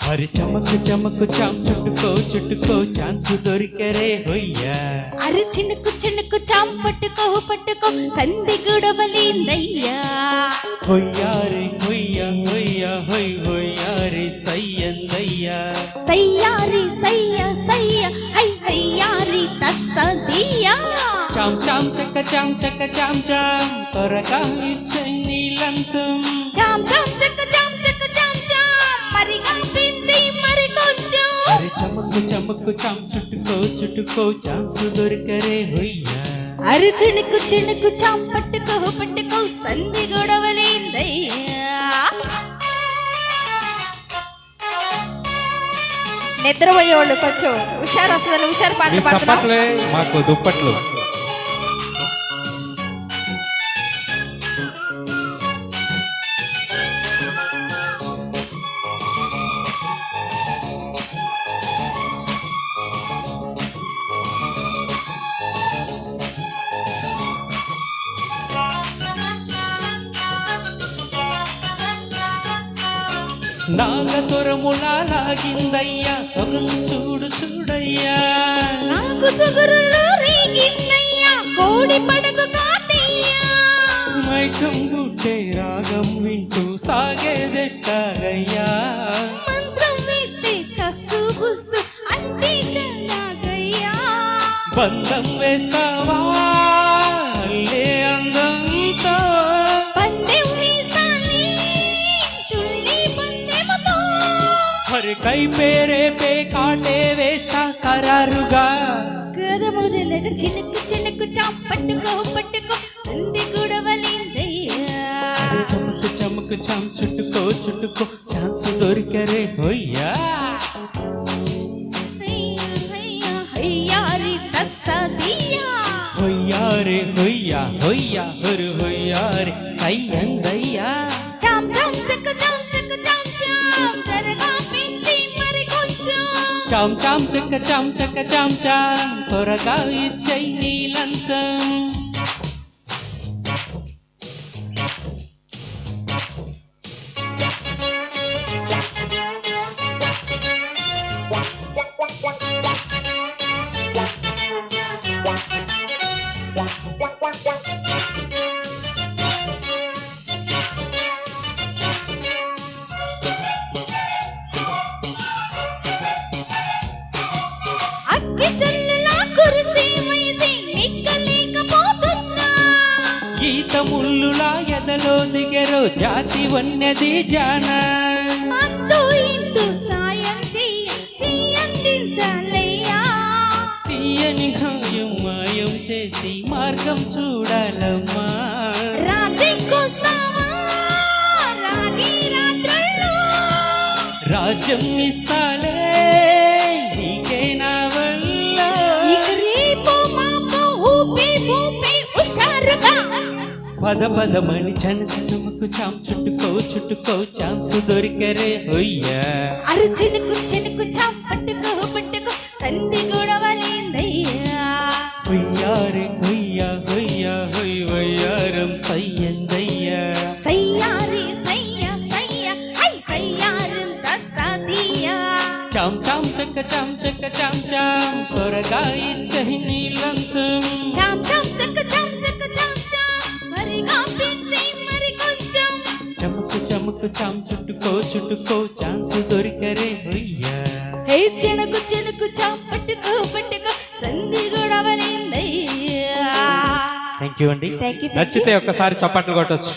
హరి చమకు చమకు చాం చుట్టుకో చుట్టుకో ఛాన్స్ దొరికరే హొయ్యా. అరి చినుకు చినుకు చాం పట్టుకో పట్టుకో సంధి గుడవలిందయ్యా. హొయ్యారే హొయ్యా హొయ్యా హొయ్ హొయ్యారే సయ్యందయ్యా సయ్యారి సయ్య సయ్య హై హయ్యారి తస్సదియా. చాం చాం చక్క చాం చక్క చాం చాం త్వరగా ఇచ్చే నీ లంచం చాం చాం చక్క చాం చక్క చాం చాం చమకు చాం చుట్టుకో చుట్టుకో ఛాన్స్ దొరికరే హొయ్యా. అరి చినుకు చాం పట్టుకో పట్టుకో సంధి గుడవలిందయ్యా. నిద్రపోయే వాళ్ళు కొంచెం హుషారు వస్తుంది హుషారు పాటలు మాకు దుప్పట్లు. నాగస్వరములా లాగిందయ్యా సొగసు చూడు చూడయ్యా. నాకు సుగురులు రేగిందయ్యా కోడి పడకు కాటయ్యా. మైకం గుడ్డే రాగం వింటూ సాగేదెట్టాగయ్యా. మంత్రం వేస్తే కస్సు బుస్సు అంటే చల్లగయ్యా బంధం వేస్తావా? మరి కై పేరే పే కాటే వేస్తా ఖరారుగా. గద మొదలగా చినుకు చినుకు చాం పట్టుకో పట్టుకో సంధి గుడవలిందయ్యా. చమకు చమకు చం చుట్టుకో చుట్టుకో ఛాన్స్ దొరికరే హొయ్యా. హొయ్యారే హొయ్యా హొయ్యా హొరు హొయ్యారే సయ్యందయ్యా. చాం చాం చక్క చాం చక్క చాం చాం త్వరగా ఇచ్చై నీ లంచం అగ్గి ఈత ముల్లులా ఎదలో దిగెరో జాతి వన్నది జాన. తీయని హాయం మాయం చేసి మార్గం చూడాలమ్మా. రాజ్యం ఇస్తాలే. పద పదమని చనచ చమకు చాం చుట్టుకో చుట్టుకో ఛాన్స్ దొరికరే హొయ్యా. అరు చినుకు చినుకు చాం పట్టుకో పట్టుకో సంధి గొడవలేందయ్యా. హొయ్యారే హొయ్యా హొయ్యా హొయ్ వయ్యారం సయ్యందయ్యా. సయ్యారి సయ్య సయ్య హై సయ్యారం తస్సదియా. చాం చాం చక్క చాం చక్క చాం చాం. త్వరగా ఇచ్చహి నీ చాం చుట్టుకో చుట్టుకో ఛాన్స్ దొరికరే హొయ్యా. హే చినుకు చినుకు చాం పట్టుకో పట్టుకో సంధి గొడవలేందయ్యా థ్యాంక్ యూ అండి. నచ్చితే ఒక్కసారి చప్పట్లు కొట్టొచ్చు.